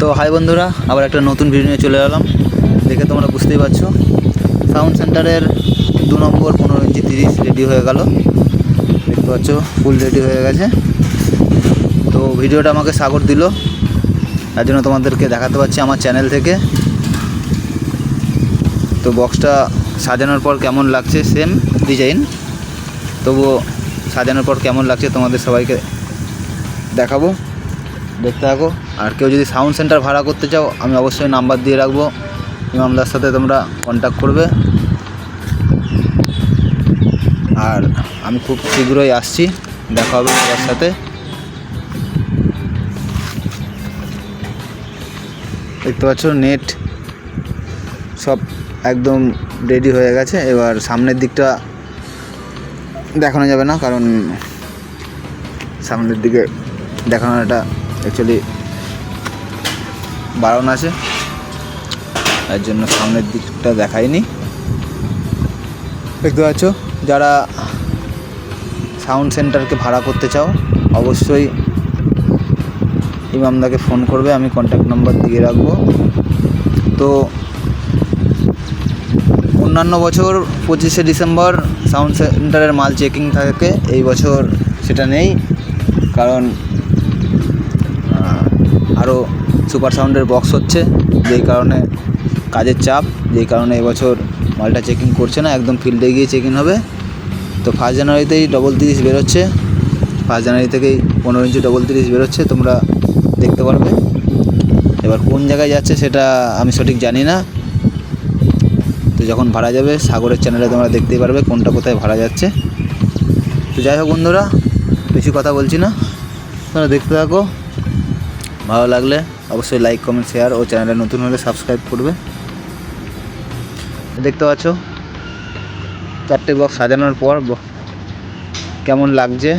তো হাই বন্ধুরা, আবার একটা নতুন ভিডিও নিয়ে চলে এলাম। দেখে তোমরা বুঝতেই পারছ। সাউন্ড সেন্টারের দু নম্বর পনেরো ইঞ্চি তিরিশ রেডি হয়ে গেল। দেখতে পাচ্ছ ফুল রেডি হয়ে গেছে। তো ভিডিওটা আমাকে সাগর দিল। তার জন্য তোমাদেরকে দেখাতে পাচ্ছি আমার চ্যানেল থেকে। তো বক্সটা সাজানোর পর কেমন লাগছে সেম ডিজাইন তবুও সাজানোর পর কেমন লাগছে তোমাদের সবাইকে দেখাবো। দেখতে থাকো। আর কেউ যদি সাউন্ড সেন্টার ভাড়া করতে চাও, আমি অবশ্যই নাম্বার দিয়ে রাখব। ইমামদার সাথে তোমরা কন্ট্যাক্ট করবে। আর আমি খুব শীঘ্রই আসছি। দেখা হবে সবার সাথে। দেখতে পাচ্ছ নেট সব একদম রেডি হয়ে গেছে। এবার সামনের দিকটা দেখানো যাবে না, কারণ সামনের দিকে দেখানোটা অ্যাকচুয়ালি বারণ আছে। তার জন্য সামনের দিকটা দেখায়নি দেখতে পাচ্ছ? যারা সাউন্ড সেন্টারকে ভাড়া করতে চাও, অবশ্যই ইমামদাকে ফোন করবে, আমি কন্ট্যাক্ট নাম্বার দিয়ে রাখব। তো অন্যান্য বছর পঁচিশে ডিসেম্বর সাউন্ড সেন্টারের মাল চেকিং থাকে, এই বছর সেটা নেই, কারণ আরও সুপার সাউন্ডের বক্স হচ্ছে, যেই কারণে কাজের চাপ, যেই কারণে এবছর মালটা চেকিং করছে না, একদম ফিল্ডে গিয়ে চেকিং হবে। তো ফার্স্ট জানুয়ারিতেই ডবল তিরিশ বেরোচ্ছে ফার্স্ট জানুয়ারি থেকেই পনেরো ইঞ্চি ডবল তিরিশ বেরোচ্ছে, তোমরা দেখতে পারবে। এবার কোন জায়গায় যাচ্ছে সেটা আমি সঠিক জানি না। তো যখন ভাড়া যাবে, সাগরের চ্যানেলে তোমরা দেখতেই পারবে কোনটা কোথায় ভাড়া যাচ্ছে। তো যাই হোক বন্ধুরা, বেশি কথা বলছি না, তোমরা দেখতে থাকো। ভালো লাগলে অবশ্যই লাইক কমেন্ট শেয়ার ও চ্যানেলে নতুন হলে সাবস্ক্রাইব করবে। দেখতে পাচ্ছ? চারটে বক্স সাজানোর পর কেমন লাগছে?